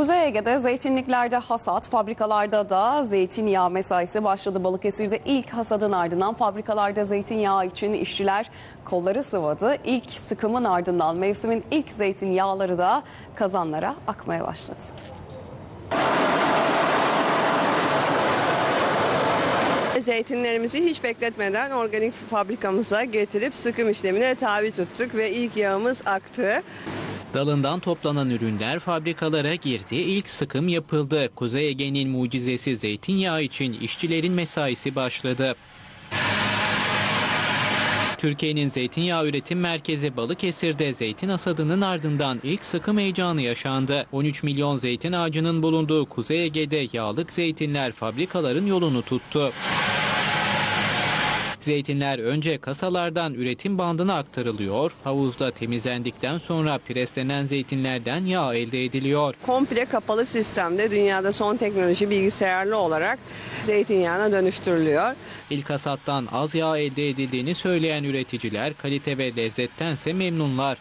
Kuzey Ege'de zeytinliklerde hasat, fabrikalarda da zeytinyağı mesaisi başladı. Balıkesir'de ilk hasadın ardından fabrikalarda zeytinyağı için işçiler kolları sıvadı. İlk sıkımın ardından mevsimin ilk zeytinyağları da kazanlara akmaya başladı. Zeytinlerimizi hiç bekletmeden organik fabrikamıza getirip sıkım işlemine tabi tuttuk ve ilk yağımız aktı. Dalından toplanan ürünler fabrikalara girdi, ilk sıkım yapıldı. Kuzey Ege'nin mucizesi zeytinyağı için işçilerin mesaisi başladı. Türkiye'nin zeytinyağı üretim merkezi Balıkesir'de zeytin hasadının ardından ilk sıkım heyecanı yaşandı. 13 milyon zeytin ağacının bulunduğu Kuzey Ege'de yağlık zeytinler fabrikaların yolunu tuttu. Zeytinler önce kasalardan üretim bandına aktarılıyor, havuzda temizlendikten sonra preslenen zeytinlerden yağ elde ediliyor. Komple kapalı sistemde dünyada son teknoloji bilgisayarlı olarak zeytinyağına dönüştürülüyor. İlk hasattan az yağ elde edildiğini söyleyen üreticiler kalite ve lezzettense memnunlar.